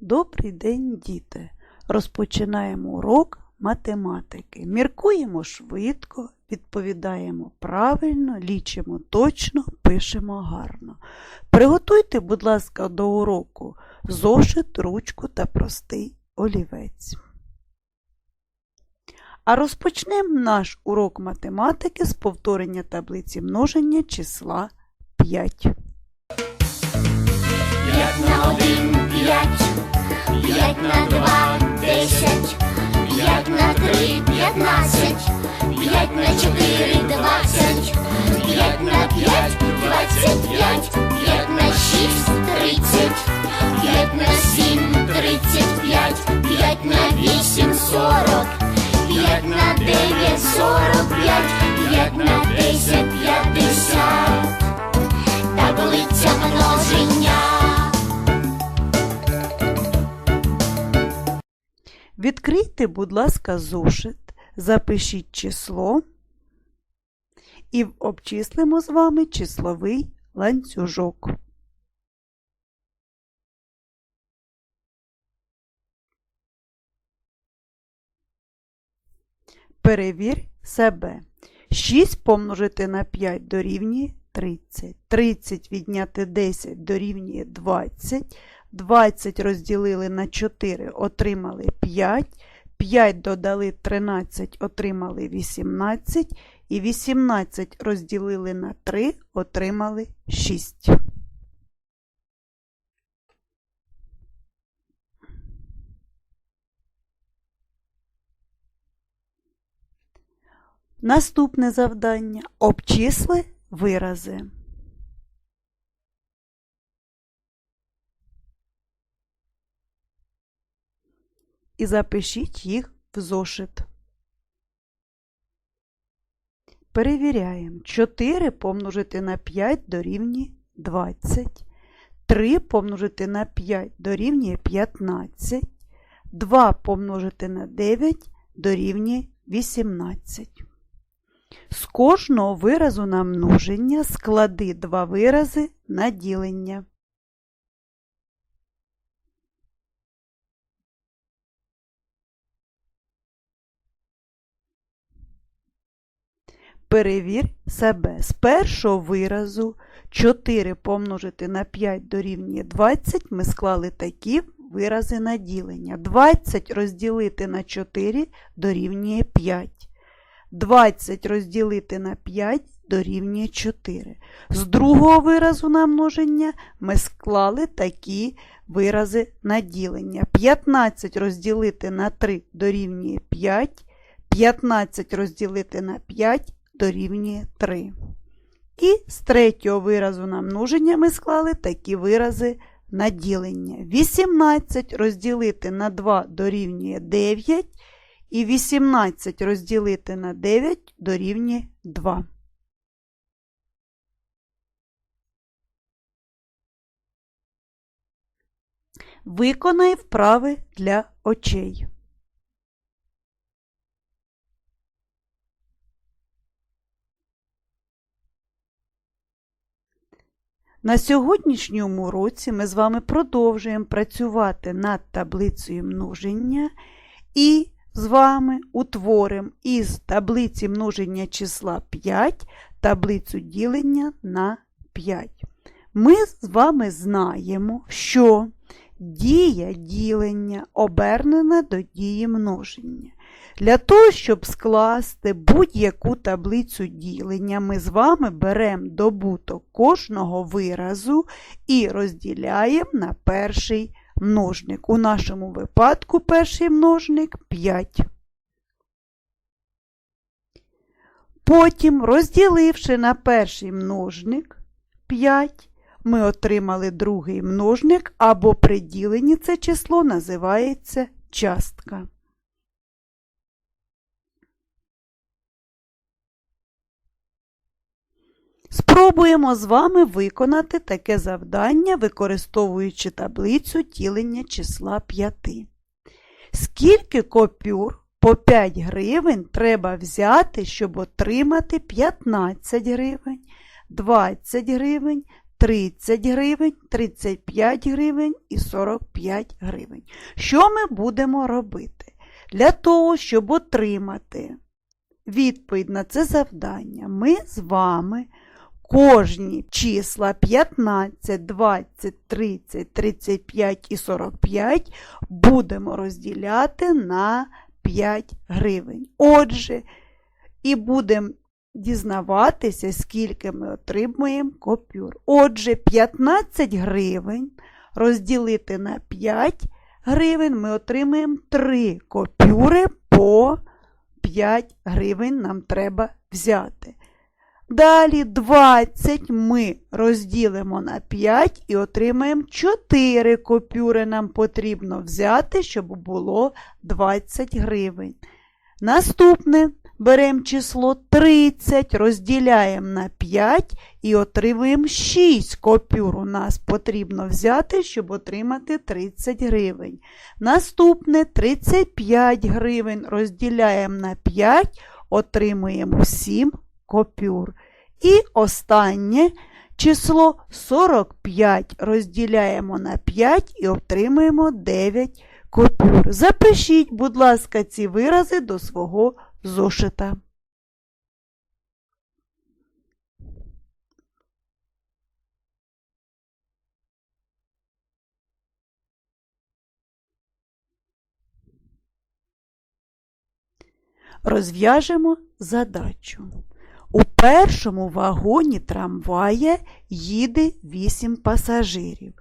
Добрий день, діти! Розпочинаємо урок математики. Міркуємо швидко, відповідаємо правильно, лічимо точно, пишемо гарно. Приготуйте, будь ласка, до уроку зошит, ручку та простий олівець. А розпочнемо наш урок математики з повторення таблиці множення числа 5. П'ять на один п'ять, п'ять на два десять, п'ять на три п'ятнадцять, п'ять на чотири двадцять, п'ять на п'ять двадцять п'ять, п'ять на шість тридцять, п'ять на сім тридцять п'ять, п'ять на Відкрийте, будь ласка, зошит, запишіть число і обчислимо з вами числовий ланцюжок. Перевір себе. 6 помножити на 5 дорівнює 30. 30 відняти 10 дорівнює 20. 20 розділили на 4, отримали 5. 5 додали 13, отримали 18. І 18 розділили на 3, отримали 6. Наступне завдання. Обчисли вирази. І запишіть їх в зошит. Перевіряємо. 4 помножити на 5 дорівнює 20. 3 помножити на 5 дорівнює 15. 2 помножити на 9 дорівнює 18. З кожного виразу на множення склади два вирази на ділення. Перевір себе. З першого виразу 4 помножити на 5 дорівнює 20 ми склали такі вирази на ділення. 20 розділити на 4 дорівнює 5. 20 розділити на 5 дорівнює 4. З другого виразу на множення ми склали такі вирази на ділення. 15 розділити на 3 дорівнює 5. 15 розділити на 5 дорівнює 3. І з третього виразу на множення ми склали такі вирази на ділення. 18 розділити на 2 дорівнює 9. І 18 розділити на 9 дорівнює 2. Виконай вправи для очей. На сьогоднішньому уроці ми з вами продовжуємо працювати над таблицею множення і з вами утворимо із таблиці множення числа 5 таблицю ділення на 5. Ми з вами знаємо, що дія ділення обернена до дії множення. Для того, щоб скласти будь-яку таблицю ділення, ми з вами беремо добуток кожного виразу і розділяємо на перший множник. У нашому випадку перший множник 5. Потім, розділивши на перший множник 5, ми отримали другий множник або при діленні це число називається частка. Спробуємо з вами виконати таке завдання, використовуючи таблицю ділення числа 5. Скільки копюр по 5 гривень треба взяти, щоб отримати 15 гривень, 20 гривень, 30 гривень, 35 гривень і 45 гривень. Що ми будемо робити? Для того, щоб отримати відповідь на це завдання, ми з вами кожні числа 15, 20, 30, 35 і 45 будемо розділяти на 5 гривень. Отже, і будемо дізнаватися, скільки ми отримуємо копюр. Отже, 15 гривень розділити на 5 гривень ми отримаємо 3 копюри по 5 гривень нам треба взяти. Далі 20 ми розділимо на 5 і отримаємо 4 купюри нам потрібно взяти, щоб було 20 гривень. Наступне беремо число 30, розділяємо на 5 і отримуємо 6 купюр. У нас потрібно взяти, щоб отримати 30 гривень. Наступне 35 гривень розділяємо на 5, отримуємо 7 копюр. І останнє число 45 розділяємо на 5 і отримуємо 9 копюр. Запишіть, будь ласка, ці вирази до свого зошита. Розв'яжемо задачу. У першому вагоні трамвая їде 8 пасажирів,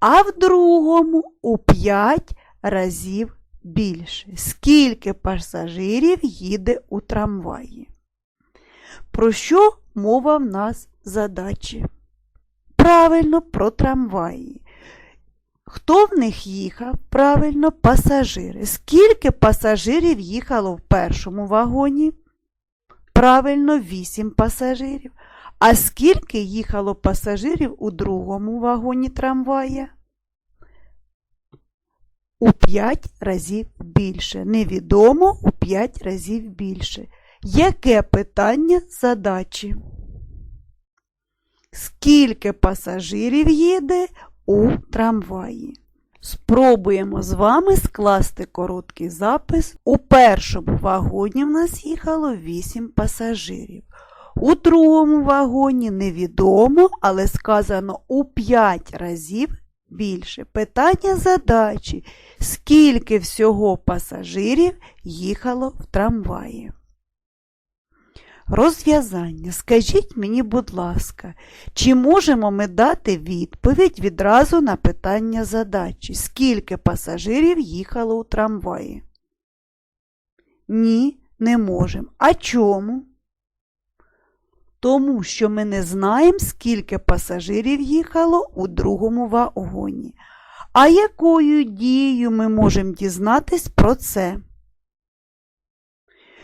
а в другому у 5 разів більше. Скільки пасажирів їде у трамваї? Про що мова в нас задачі? Правильно, про трамваї. Хто в них їхав? Правильно, пасажири. Скільки пасажирів їхало в першому вагоні? Правильно, 8 пасажирів. А скільки їхало пасажирів у другому вагоні трамвая? У 5 разів більше. Невідомо у 5 разів більше. Яке питання задачі? Скільки пасажирів їде у трамваї? Спробуємо з вами скласти короткий запис. У першому вагоні в нас їхало 8 пасажирів. У другому вагоні невідомо, але сказано у 5 разів більше. Питання задачі. Скільки всього пасажирів їхало в трамваї? Розв'язання. Скажіть мені, будь ласка, чи можемо ми дати відповідь відразу на питання задачі? Скільки пасажирів їхало у трамваї? Ні, не можемо. А чому? Тому що ми не знаємо, скільки пасажирів їхало у другому вагоні. А якою дією ми можемо дізнатись про це?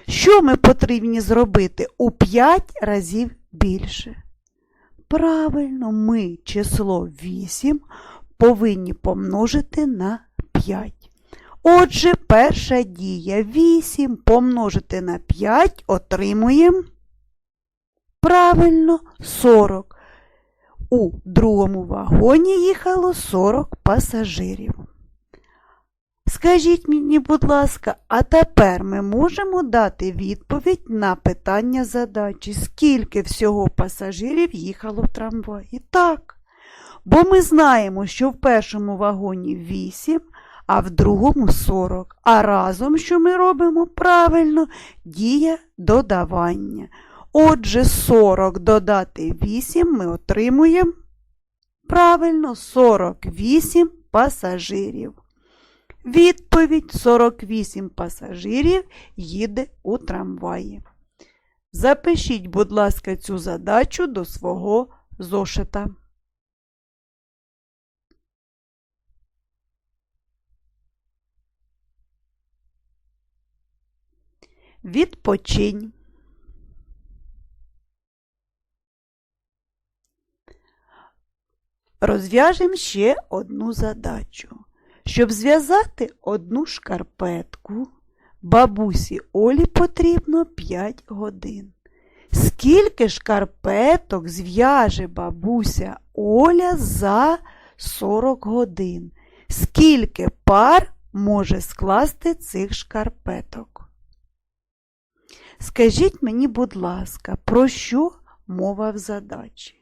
Що ми потрібні зробити у 5 разів більше? Правильно, ми число 8 повинні помножити на 5. Отже, перша дія 8 помножити на 5 отримуємо правильно 40. У другому вагоні їхало 40 пасажирів. Скажіть мені, будь ласка, а тепер ми можемо дати відповідь на питання задачі, скільки всього пасажирів їхало в трамваї? Так. Бо ми знаємо, що в першому вагоні 8, а в другому 40. А разом що ми робимо? Правильно, дія додавання. Отже, 40 додати 8 ми отримуємо правильно 48 пасажирів. Відповідь 48 пасажирів їде у трамваї. Запишіть, будь ласка, цю задачу до свого зошита. Відпочинь. Розв'яжемо ще одну задачу. Щоб зв'язати одну шкарпетку, бабусі Олі потрібно 5 годин. Скільки шкарпеток зв'яже бабуся Оля за 40 годин. Скільки пар може скласти цих шкарпеток? Скажіть мені, будь ласка, про що мова в задачі?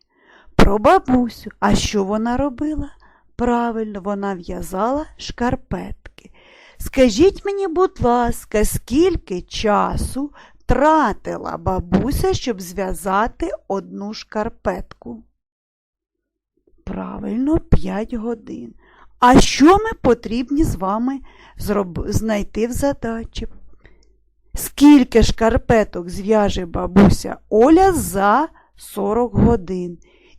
Про бабусю. А що вона робила? Правильно, вона в'язала шкарпетки. Скажіть мені, будь ласка, скільки часу тратила бабуся, щоб зв'язати одну шкарпетку? Правильно, 5 годин. А що ми потрібні з вами зроб... знайти в задачі? Скільки шкарпеток зв'яже бабуся Оля за 40 годин?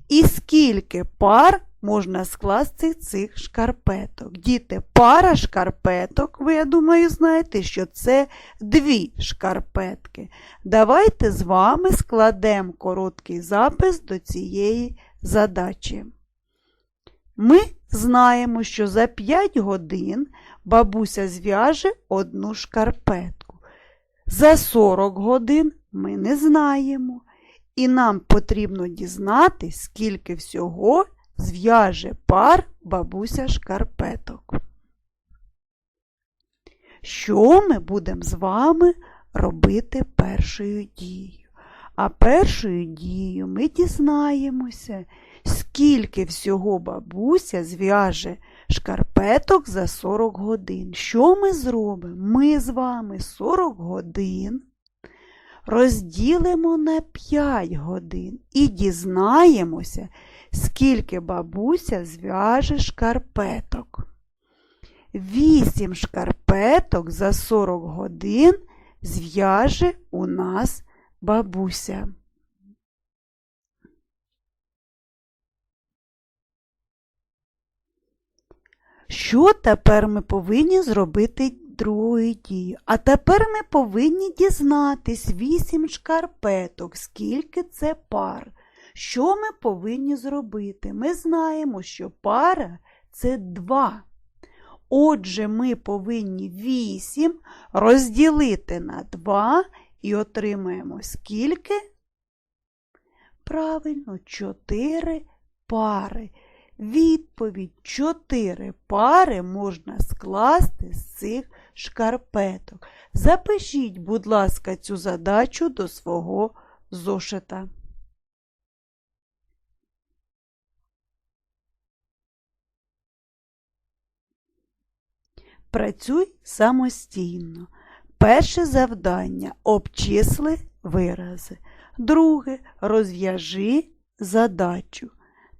І скільки пар можна скласти цих шкарпеток? Діти, пара шкарпеток, ви, я думаю, знаєте, що це дві шкарпетки. Давайте з вами складемо короткий запис до цієї задачі. Ми знаємо, що за 5 годин бабуся зв'яже одну шкарпетку. За 40 годин ми не знаємо. І нам потрібно дізнатись, скільки всього зв'яже пар бабуся шкарпеток. Що ми будемо з вами робити першою дією? А першою дією ми дізнаємося, скільки всього бабуся зв'яже шкарпеток за 40 годин. Що ми зробимо? Ми з вами 40 годин розділимо на 5 годин і дізнаємося, скільки бабуся зв'яже шкарпеток. 8 шкарпеток за 40 годин зв'яже у нас бабуся. Що тепер ми повинні зробити другою дією? А тепер ми повинні дізнатись вісім шкарпеток, скільки це пар. Що ми повинні зробити? Ми знаємо, що пара це два. Отже, ми повинні вісім розділити на два і отримаємо скільки? Правильно, чотири пари. Відповідь чотири пари можна скласти з цих шкарпеток. Запишіть, будь ласка, цю задачу до свого зошита. Працюй самостійно. Перше завдання обчисли вирази. Друге розв'яжи задачу.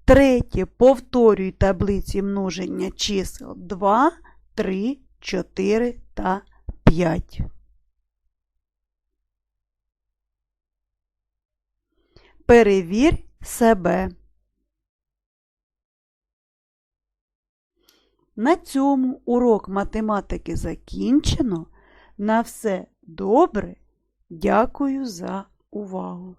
Третє. Повторюй таблиці множення чисел 2, 3, 4 та 5. Перевір себе. На цьому урок математики закінчено. На все добре. Дякую за увагу!